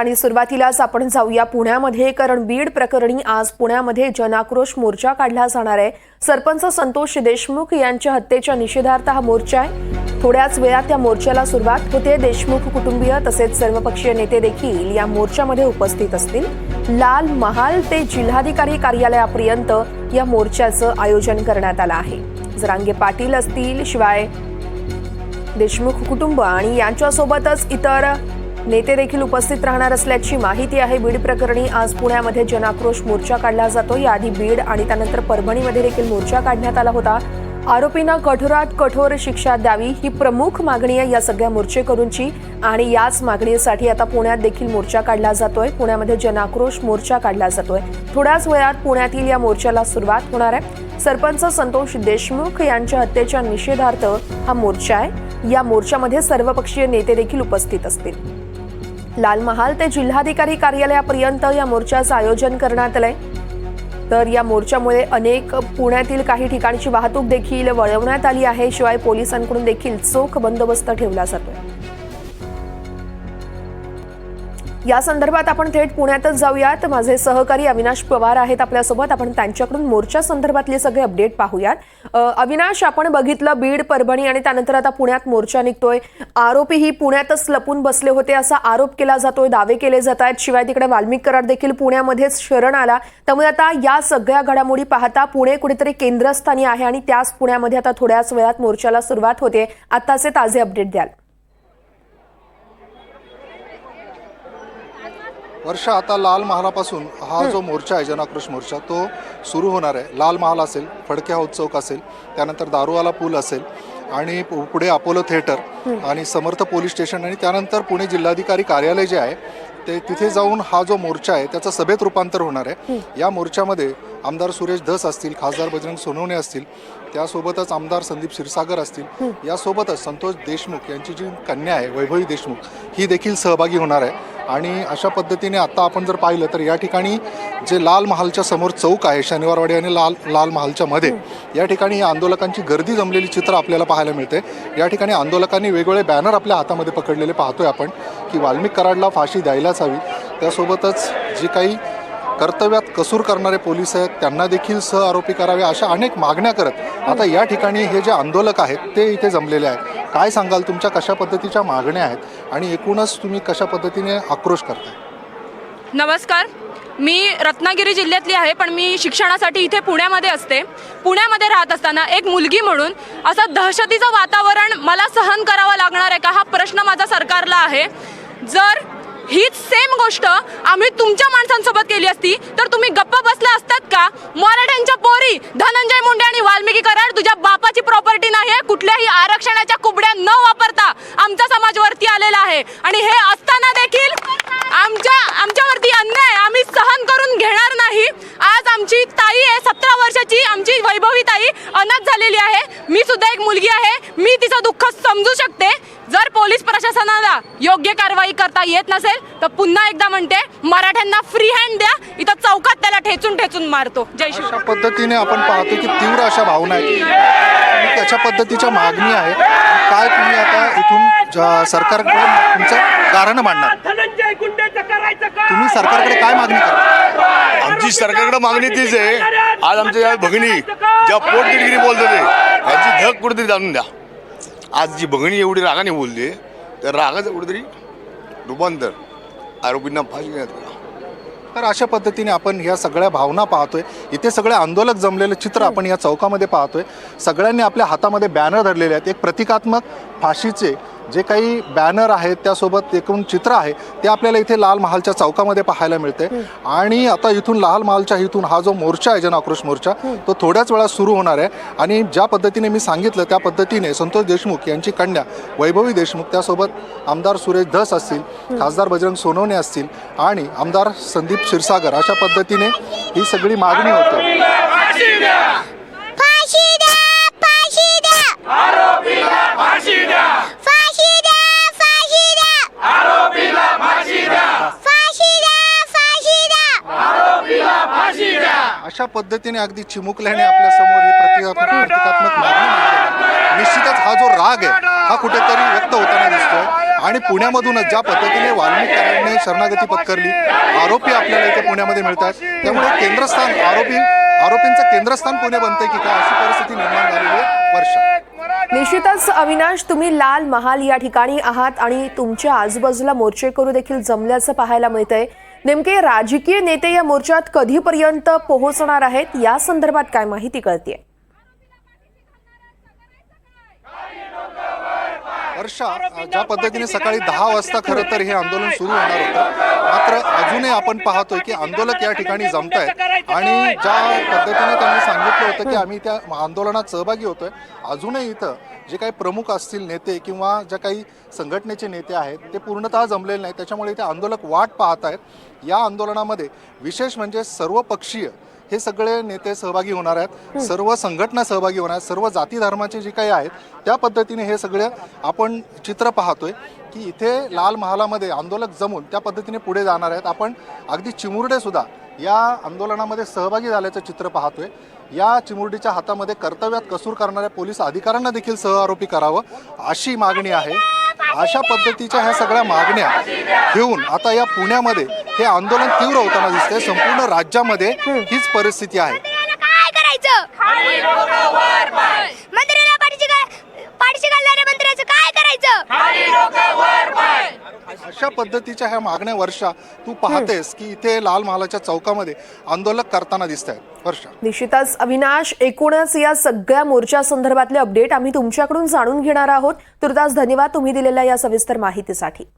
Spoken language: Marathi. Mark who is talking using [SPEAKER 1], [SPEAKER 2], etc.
[SPEAKER 1] आणि सुरुवातीलाच आपण जाऊया पुण्यामध्ये. कारण बीड प्रकरणी आज पुण्यामध्ये जनाक्रोश मोर्चा काढला जाणार आहे. सरपंच संतोष देशमुख यांच्या हत्येच्या निषेधार्थ हा मोर्चा आहे. थोड्याच वेळात त्या मोर्चाला सुरुवात होते. देशमुख कुटुंबीय तसेच सर्वपक्षीय नेते देखील या मोर्चामध्ये उपस्थित असतील. लाल महाल ते जिल्हाधिकारी कार्यालयापर्यंत या मोर्चाचं आयोजन करण्यात आलं आहे. जरांगे पाटील असतील शिवाय देशमुख कुटुंब आणि यांच्यासोबतच इतर नेते देखील उपस्थित राहणार असल्याची माहिती आहे. बीड प्रकरणी आज पुण्यामध्ये जनाक्रोश मोर्चा काढला जातो. याआधी बीड आणि त्यानंतर परभणीमध्ये देखील मोर्चा काढण्यात आला होता. आरोपींना कठोरात कठोर शिक्षा द्यावी ही प्रमुख मागणी आहे या सगळ्या मोर्चेकरूंची आणि याच मागणीसाठी आता पुण्यात देखील मोर्चा काढला जातोय. पुण्यामध्ये जनाक्रोश मोर्चा काढला जातोय. थोड्याच वेळात पुण्यातील या मोर्चाला सुरुवात होणार आहे. सरपंच संतोष देशमुख यांच्या हत्येच्या निषेधार्थ हा मोर्चा आहे. या मोर्चामध्ये सर्वपक्षीय नेते देखील उपस्थित असतील. लाल महाल ते जिल्हाधिकारी कार्यालयापर्यंत या मोर्चाचं आयोजन करण्यात आलंय. तर या मोर्चामुळे अनेक पुण्यातील काही ठिकाणची वाहतूक देखील वळवण्यात आली आहे. शिवाय पोलिसांकडून देखील चोख बंदोबस्त ठेवला जातोय. या संदर्भात आपण थेट पुण्यातच जाऊयात. माझे सहकारी अविनाश पवार आहेत आपल्यासोबत. आपण त्यांच्याकडून मोर्चा संदर्भातले सगळे अपडेट पाहूयात. अविनाश आपण बघितलं बीड परभणी आणि त्यानंतर आता पुण्यात मोर्चा निघतोय. आरोपी ही पुण्यातच लपून बसले होते असा आरोप केला जातोय दावे केले जात आहेत. शिवाय तिकडे वाल्मिक करार देखील पुण्यामध्येच शरण आला. त्यामुळे आता या सगळ्या घडामोडी पाहता पुणे कुठेतरी केंद्रस्थानी आहे आणि त्याच पुण्यामध्ये आता थोड्याच वेळात मोर्चाला सुरुवात होते. आताचे ताजे अपडेट द्याल.
[SPEAKER 2] वर्ष आता लाल महालापासून हा जो मोर्चा आहे जनाक्रोश मोर्चा तो सुरू होणार आहे. लाल महाल असेल फडके हाऊस चौक असेल त्यानंतर दारूवाला पूल असेल आणि पुढे अपोलो थिएटर आणि समर्थ पोलीस स्टेशन आणि त्यानंतर पुणे जिल्हाधिकारी कार्यालय जे आहे ते तिथे जाऊन हा जो मोर्चा आहे त्याचं सभेत रूपांतर होणार आहे. या मोर्चामध्ये आमदार सुरेश धस असतील खासदार बजरंग सोनवणे असतील त्यासोबतच आमदार संदीप क्षीरसागर असतील यासोबतच संतोष देशमुख यांची जी कन्या आहे वैभवी देशमुख ही देखील सहभागी होणार आहे. आणि अशा पद्धतीने आता आपण जर पाहिलं तर या ठिकाणी जे लाल महालच्या समोर चौक आहे शनिवारवाडी आणि लाल लाल महालच्या मध्ये या ठिकाणी या आंदोलकांची गर्दी जमलेली चित्र आपल्याला पाहायला मिळते. या ठिकाणी आंदोलकांनी वेगवेगळे बॅनर आपल्या हातामध्ये पकडलेले पाहतोय आपण की वाल्मिक कराडला फाशी द्यायलाच हवी. त्यासोबतच जे काही कर्तव्यात कसूर करणारे पोलीस आहेत त्यांना देखील सह आरोपी करावे अशा अनेक मागण्या करत आता या ठिकाणी हे जे आंदोलक आहेत ते इथे जमलेले आहेत. काय सांगाल? तुमच्या कशा पद्धतीच्या मागण्या आहेत? आणि एकूणच तुम्ही कशा पद्धतीने आक्रोश करताय?
[SPEAKER 3] नमस्कार. मी रत्नागिरी जिल्ह्यातली आहे पण मी शिक्षणासाठी इथे पुण्यामध्ये असते. पुण्यामध्ये राहत असताना एक मुलगी म्हणून असं दहशतीचं वातावरण मला सहन करावं लागणार आहे का हा प्रश्न माझा सरकारला आहे. जर हीच सेम गोष्ट आम्ही तुमच्या माणसांसोबत केली असती. तर तुम्ही गप्प बसला असतात का? मराठ्यांच्या पोरी धनंजय मुंडे आणि वाल्मिकी कराड तुझ्या बापाची प्रॉपर्टी नाही आहे कुठल्याही आरक्षणाच्या कुबड्या न वापरता आमचा समाज वरती आलेला आहे. आणि हे असताना देखील आमच्या आमच्यावरती अन्याय आम्ही सहन करून घेणार नाही. आज आमची ताई आहे सतरा वर्षाची आमची वैभवी ताई अनाथ झालेली आहे. मी सुद्धा एक मुलगी आहे. मी तिचं दुःख समजू शकते. जर पोलीस प्रशासनाला योग्य कारवाई करता येत नसेल तर पुन्हा एकदा म्हणते मराठ्यांना फ्री हँड द्या. इथं चौकात त्याला ठेचून ठेचून मारतो. जय शिव
[SPEAKER 2] अशा पद्धतीने आपण पाहतो की तीव्र अशा भावना आहेत. आणि त्याच्या पद्धतीच्या मागणी आहे. काय तुम्ही आता इथून ज- सरकारकडे तुमचं कारण मांडणार?
[SPEAKER 4] धनंजय गुंडेचं करायचं काय
[SPEAKER 2] तुम्ही सरकारकडे काय मागणी करा
[SPEAKER 5] आमची सरकारकडे मागणी तीच आहे. आज आमच्या या भगिनी ज्या पोटगिरगिरी बोलतात ते, यांची धग कुठेतरी जाणून द्या. आज जी बघणी एवढी रागाने बोलली त्या रागाचं कुठेतरी रूपांतर आरोपींना फाशी देण्यात
[SPEAKER 2] तर अशा पद्धतीने आपण ह्या सगळ्या भावना पाहतोय. इथे सगळे आंदोलक जमलेलं चित्र आपण या चौकामध्ये पाहतोय. सगळ्यांनी आपल्या हातामध्ये बॅनर धरलेले आहेत. एक प्रतिकात्मक फाशीचे जे काही बॅनर आहेत त्यासोबत एकूण चित्र आहे ते आपल्याला इथे लाल महालच्या चौकामध्ये पाहायला मिळते. आणि आता इथून लाल महालच्या इथून हा जो मोर्चा आहे जन आक्रोश मोर्चा तो थोड्याच वेळात सुरू होणार आहे. आणि ज्या पद्धतीने मी सांगितलं त्या पद्धतीने संतोष देशमुख यांची कन्या वैभवी देशमुख त्यासोबत आमदार सुरेश धस असतील खासदार बजरंग सोनवणे असतील आणि आमदार संदीप क्षीरसागर अशा पद्धतीने ही सगळी मागणी होते
[SPEAKER 4] फाशी द्या
[SPEAKER 6] फाशी द्या फाशी द्या
[SPEAKER 4] आरोपीला फाशी द्या
[SPEAKER 6] फाशी द्या फाशी द्या
[SPEAKER 4] आरोपीला फाशी द्या
[SPEAKER 6] फाशी द्या फाशी द्या
[SPEAKER 4] आरोपीला फाशी द्या
[SPEAKER 2] अशा पद्धतीने अगदी चिमुकल्याने आपल्यासमोर प्रतिकात्मक मागणी निश्चितच हा जो राग आहे हा कुठेतरी व्यक्त होताना दिसतोय. आणि पुण्यामधूनच ज्या पद्धतीने वाल्मिक शरणागती पत्करली आरोपी आपल्याला इथे पुण्यामध्ये मिळतात त्यामुळे केंद्रस्थान आरोपी आरोपींचं केंद्रस्थान पुणे बनतंय की काय अशी परिस्थिती निर्माण झालेली आहे वर्षा
[SPEAKER 1] निश्चितच अविनाश तुम्ही लाल महाल या ठिकाणी आहात आणि तुमच्या आजूबाजूला मोर्चेकरू देखील जमल्याचं पाहायला मिळतंय. नेमके राजकीय नेते या मोर्चात कधीपर्यंत पोहोचणार आहेत या संदर्भात काय माहिती कळतीये.
[SPEAKER 2] वर्षा ज्या पद्धतीने सकाळी दहा वाजता खरं तर हे आंदोलन सुरू होणार होतं मात्र अजूनही आपण पाहतोय की आंदोलक या ठिकाणी जमत आहेत आणि ज्या पद्धतीने त्यांनी सांगितलं होतं की आम्ही त्या आंदोलनात सहभागी होतोय अजूनही इथं जे काही प्रमुख असतील नेते किंवा ज्या काही संघटनेचे नेते आहेत ते पूर्णतः जमलेले नाहीत. त्याच्यामुळे इथे आंदोलक वाट पाहत आहेत या आंदोलनामध्ये विशेष म्हणजे सर्वपक्षीय हे सगळे नेते सहभागी होणार आहेत. सर्व संघटना सहभागी होणार आहेत. सर्व जाती धर्माचे जे काही आहेत त्या पद्धतीने हे सगळे आपण चित्र पाहतोय की इथे लाल महालामध्ये आंदोलक जमून त्या पद्धतीने पुढे जाणार आहेत. आपण अगदी चिमुरडे सुद्धा या आंदोलनामध्ये सहभागी झाल्याचं चित्र पाहतोय. या चिमुरडीच्या हातामध्ये कर्तव्यात कसूर करणाऱ्या पोलीस अधिकाऱ्यांना देखील सहआरोपी करावं अशी मागणी आहे. अशा पद्धतीच्या ह्या सगळ्या मागण्या घेऊन आता या पुण्यामध्ये हे आंदोलन तीव्र होताना दिसतंय. संपूर्ण राज्यामध्ये हीच परिस्थिती आहे.
[SPEAKER 6] काय करायचं? मंत्र्याला पाठीशी घाल- पाठीशी घालणाऱ्या मंत्र्याचं काय करायचं?
[SPEAKER 2] अशा पद्धतीच्या ह्या मागण्या वर्षा तू पाहतेस की इथे लाल महालाच्या चौकामध्ये आंदोलक करताना दिसत आहेत वर्षा.
[SPEAKER 1] निश्चितच अविनाश एकूणच या सगळ्या मोर्चा संदर्भातले अपडेट आम्ही तुमच्याकडून जाणून घेणार आहोत. तुर्तास धन्यवाद तुम्ही दिलेल्या या सविस्तर माहितीसाठी.